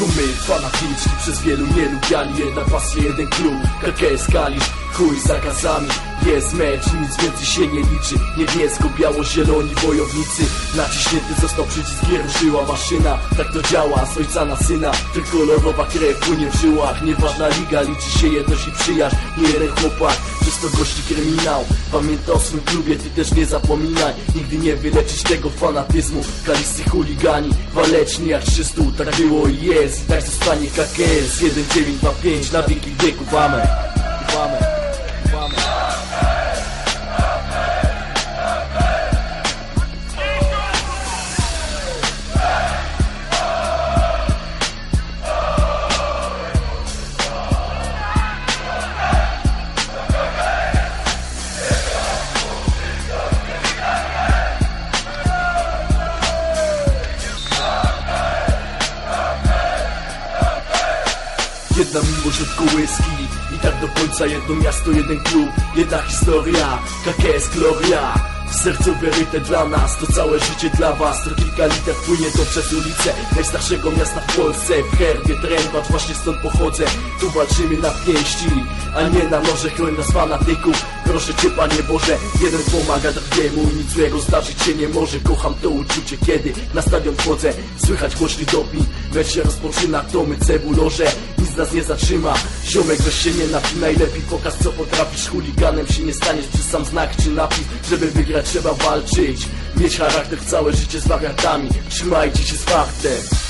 My, fanatyczni, przez wielu nie lubiani Jedna pasja, jeden klub, KKS Kalisz Chuj za gazami, jest mecz, nic więcej się nie liczy. Niebiesko-biało-zieloni wojownicy. Naciśnięty został przycisk, nie ruszyła maszyna. Tak to działa, z ojca na syna. Trójkolorowa krew płynie w żyłach. Nieważna liga, liczy się jedność i przyjaźń. Nie jeden chłopak, przez to gości kryminał. Pamiętaj o swym klubie, ty też nie zapominaj. Nigdy nie wyleczyć tego fanatyzmu. Kalisty chuligani, waleczni jak 300 Tak było i jest, i tak zostanie KKS 1925 na wieki wieków, amen Amen, amen Jedna miłość od kołyski I tak do końca jedno miasto, jeden klub Jedna historia, KKS Gloria. W sercu wyryte dla nas, to całe życie dla was. To kilka liter płynie to przez ulicę Najstarszego miasta w Polsce. W herbie trębacz, właśnie stąd pochodzę. Tu walczymy na pięści, a nie na noże Chroń nas fanatyków, proszę cię Panie Boże Jeden pomaga drugiemu i nic złego zdarzyć się nie może. Kocham to uczucie, kiedy na stadion wchodzę Słychać głośny doping, mecz się rozpoczyna To my cebuloże, nic nas nie zatrzyma. Ziomek weź się nie napinaj, lepiej pokaż co potrafisz. Chuliganem się nie staniesz przez sam znak czy napis. Żeby wygrać trzeba walczyć. Mieć charakter całe życie z wariantami Trzymajcie się z faktem